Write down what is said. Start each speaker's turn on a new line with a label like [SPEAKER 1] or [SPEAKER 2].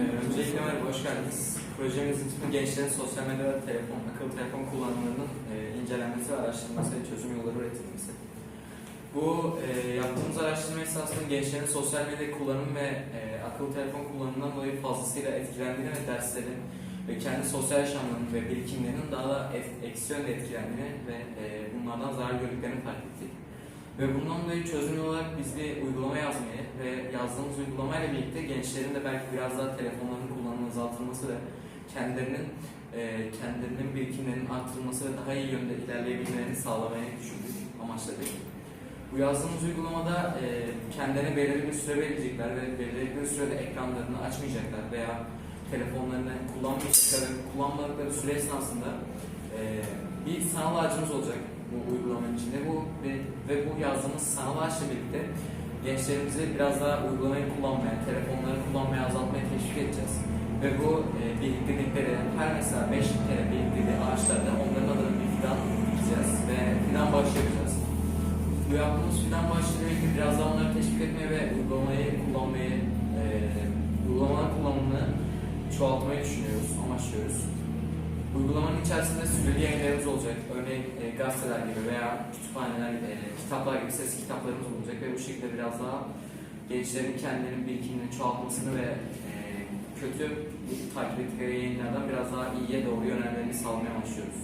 [SPEAKER 1] Ee, öncelikle merhaba, hoş geldiniz. Projemizin ismi gençlerin sosyal medyada telefon, akıllı telefon kullanımlarının e, incelenmesi ve araştırılması ve çözüm yolları üretilmesi. Bu e, yaptığımız araştırma esasında gençlerin sosyal medya kullanımı ve e, akıllı telefon kullanımından dolayı fazlasıyla etkilendiğini ve derslerin ve kendi sosyal yaşamlarının ve birikimlerinin daha da et- eksi yönde etkilendiğini ve e, bunlardan zarar gördüklerini fark ettik. Ve bundan dolayı çözüm olarak biz bir uygulama yazmayı ve yazdığımız uygulamayla birlikte gençlerin de belki biraz daha telefonlarının kullanımının azaltılması ve kendilerinin e, kendilerinin birikimlerinin arttırılması ve daha iyi yönde ilerleyebilmelerini sağlamayı düşündük, amaçladık. Bu yazdığımız uygulamada e, kendilerine belirli bir süre verecekler ve belirli bir sürede ekranlarını açmayacaklar veya telefonlarını kullanmayacaklar ve kullanmadıkları süre esnasında e, bir sanal ağacımız olacak bu uygulamanın içinde. Bu ve, ve bu yazdığımız sanal ağaçla birlikte gençlerimizi biraz daha uygulamayı kullanmaya, telefonları kullanmaya azaltmaya teşvik edeceğiz. Ve bu e, biriktirdikleri her mesela 5 kere biriktirdiği ağaçlarda onların adına bir fidan dikeceğiz ve fidan bağışı yapacağız. Bu yaptığımız fidan birlikte biraz daha onları teşvik etmeye ve uygulamayı kullanmayı, e, uygulamaların kullanımını çoğaltmayı düşünüyoruz, amaçlıyoruz. Uygulamanın içerisinde süreli yayınlarımız olacak. Örneğin e, gazeteler gibi veya kütüphaneler, e, kitaplar gibi ses kitaplarımız olacak ve bu şekilde biraz daha gençlerin kendilerinin birikimini çoğaltmasını ve e, kötü takip ettikleri yayınlardan biraz daha iyiye doğru yönelmelerini sağlamaya başlıyoruz.